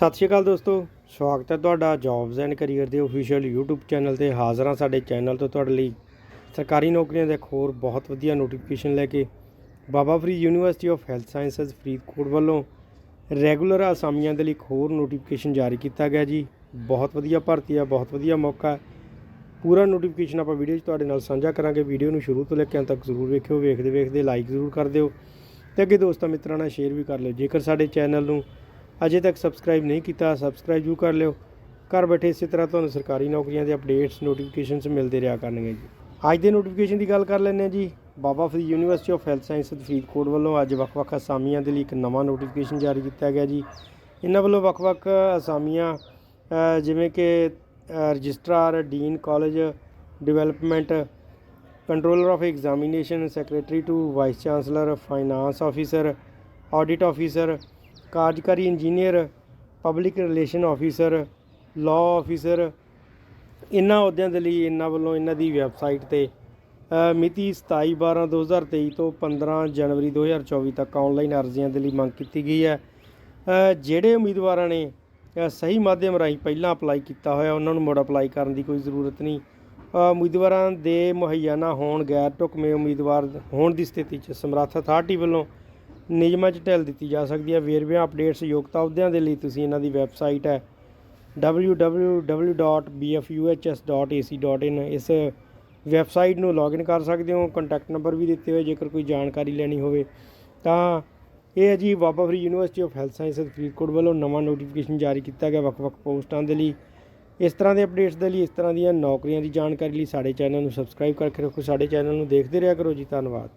ਸਤਿ ਸ਼੍ਰੀ ਅਕਾਲ ਦੋਸਤੋ, ਸਵਾਗਤ ਹੈ ਤੁਹਾਡਾ ਜੌਬਸ ਐਂਡ ਕੈਰੀਅਰ ਦੇ ਅਫੀਸ਼ੀਅਲ YouTube ਚੈਨਲ ਤੇ ਹਾਜ਼ਰ ਹਾਂ ਸਾਡੇ ਚੈਨਲ ਤੋਂ ਤੁਹਾਡੇ ਲਈ। ਸਰਕਾਰੀ ਨੌਕਰੀਆਂ ਦੇ ਇੱਕ ਹੋਰ ਬਹੁਤ ਵਧੀਆ ਨੋਟੀਫਿਕੇਸ਼ਨ ਲੈ ਕੇ Baba Farid university of health sciences Faridkot ਵੱਲੋਂ ਰੈਗੂਲਰ ਅਸਾਮੀਆਂ ਦੇ ਲਈ ਇੱਕ ਹੋਰ ਨੋਟੀਫਿਕੇਸ਼ਨ ਜਾਰੀ ਕੀਤਾ ਗਿਆ ਜੀ। ਬਹੁਤ ਵਧੀਆ ਭਰਤੀ ਆ, ਬਹੁਤ ਵਧੀਆ ਮੌਕਾ ਹੈ। ਪੂਰਾ ਨੋਟੀਫਿਕੇਸ਼ਨ ਆਪਾਂ ਵੀਡੀਓ 'ਚ ਤੁਹਾਡੇ ਨਾਲ ਸਾਂਝਾ ਕਰਾਂਗੇ। ਵੀਡੀਓ ਨੂੰ ਸ਼ੁਰੂ ਤੋਂ ਲੈ ਕੇ ਅੰਤ ਤੱਕ ਜ਼ਰੂਰ ਵੇਖਿਓ ਵੇਖਦੇ ਵੇਖਦੇ ਲਾਈਕ ਜ਼ਰੂਰ ਕਰ ਦਿਓ। ਤੇ ਅੱਗੇ ਦੋਸਤਾਂ ਮਿੱਤਰਾਂ ਨਾਲ ਸ਼ੇਅਰ ਵੀ ਕਰ ਲਿਓ। ਜੇਕਰ ਸਾਡੇ ਚੈਨਲ ਨੂੰ ਅਜੇ ਤੱਕ ਸਬਸਕ੍ਰਾਈਬ ਨਹੀਂ ਕੀਤਾ ਸਬਸਕ੍ਰਾਈਬ ਜ਼ਰੂਰ ਕਰ ਲਿਓ। ਘਰ ਬੈਠੇ ਇਸੇ ਤਰ੍ਹਾਂ ਤੁਹਾਨੂੰ ਸਰਕਾਰੀ ਨੌਕਰੀਆਂ ਦੇ ਅਪਡੇਟਸ ਨੋਟੀਫਿਕੇਸ਼ਨਸ ਮਿਲਦੇ ਰਿਹਾ ਕਰਨਗੇ ਜੀ। ਅੱਜ ਦੇ ਨੋਟੀਫਿਕੇਸ਼ਨ ਦੀ ਗੱਲ ਕਰ ਲੈਂਦੇ ਹਾਂ ਜੀ। Baba Farid university of health science Faridkot ਵੱਲੋਂ ਅੱਜ ਵੱਖ-ਵੱਖ ਅਸਾਮੀਆਂ ਦੇ ਲਈ ਇੱਕ ਨਵਾਂ ਨੋਟੀਫਿਕੇਸ਼ਨ ਜਾਰੀ ਕੀਤਾ ਗਿਆ ਜੀ। ਇਹਨਾਂ ਵੱਲੋਂ ਵੱਖ-ਵੱਖ ਅਸਾਮੀਆਂ ਜਿਵੇਂ ਕਿ registrar dean college development controller of examination secretary to vice chancellor finance officer audit officer ਕਾਰਜਕਾਰੀ engineer public relation officer law officer ਇਹਨਾਂ ਅਹੁਦਿਆਂ ਦੇ ਲਈ ਇਹਨਾਂ ਵੱਲੋਂ ਇਹਨਾਂ ਦੀ ਵੈਬਸਾਈਟ ਤੇ ਅ, ਮਿਤੀ 27 12 2023 ਤੋਂ 15 ਜਨਵਰੀ 2024 ਤੱਕ ਆਨਲਾਈਨ ਅਰਜ਼ੀਆਂ ਦੇ ਲਈ ਮੰਗ ਕੀਤੀ ਗਈ ਹੈ। ਜਿਹੜੇ ਉਮੀਦਵਾਰਾਂ ਨੇ ਸਹੀ ਮਾਧਿਅਮ ਰਾਹੀਂ ਪਹਿਲਾਂ ਅਪਲਾਈ ਕੀਤਾ ਹੋਇਆ ਉਹਨਾਂ ਨੂੰ ਮੁੜ ਅਪਲਾਈ ਕਰਨ ਦੀ ਕੋਈ ਜ਼ਰੂਰਤ ਨਹੀਂ। ਉਮੀਦਵਾਰਾਂ ਦੇ ਮੁਹੱਈਆ ਨਾ ਹੋਣ ਗੈਰ ਢੁਕਵੇਂ ਉਮੀਦਵਾਰ ਹੋਣ ਦੀ ਸਥਿਤੀ 'ਚ ਸਮਰੱਥ ਅਥਾਰਟੀ ਵੱਲੋਂ ਨਿਯਮਾਂ 'ਚ ਢਿੱਲ ਦਿੱਤੀ ਜਾ ਸਕਦੀ ਹੈ। ਵੇਰਵਿਆਂ ਅਪਡੇਟਸ ਯੋਗਤਾ ਅਹੁਦਿਆਂ ਦੇ ਲਈ ਤੁਸੀਂ ਇਹਨਾਂ ਦੀ ਵੈਬਸਾਈਟ ਹੈ www.bfuhs.ac.in ਇਸ ਵੈਬਸਾਈਟ ਨੂੰ ਲੌਗਇਨ ਕਰ ਸਕਦੇ ਹੋ। ਕੰਟੈਕਟ ਨੰਬਰ ਵੀ ਦਿੱਤੇ ਹੋਏ। ਜੇਕਰ ਕੋਈ ਜਾਣਕਾਰੀ ਲੈਣੀ ਹੋਵੇ ਤਾਂ ਇਹ ਹੈ ਜੀ Baba Farid university of health sciences Faridkot ਵੱਲੋਂ ਨਵਾਂ ਨੋਟੀਫਿਕੇਸ਼ਨ ਜਾਰੀ ਕੀਤਾ ਗਿਆ। ਵੱਖ-ਵੱਖ ਪੋਸਟਾਂ ਦੇ ਲਈ ਇਸ ਤਰ੍ਹਾਂ ਦੇ ਅਪਡੇਟਸ ਦੇ ਲਈ ਇਸ ਤਰ੍ਹਾਂ ਦੀਆਂ ਨੌਕਰੀਆਂ ਦੀ ਜਾਣਕਾਰੀ ਲਈ ਸਾਡੇ ਚੈਨਲ ਨੂੰ ਸਬਸਕ੍ਰਾਈਬ ਕਰਕੇ ਰੱਖੋ। ਸਾਡੇ ਚੈਨਲ ਨੂੰ ਦੇਖਦੇ ਰਿਹਾ ਕਰੋ ਜੀ। ਧੰਨਵਾਦ।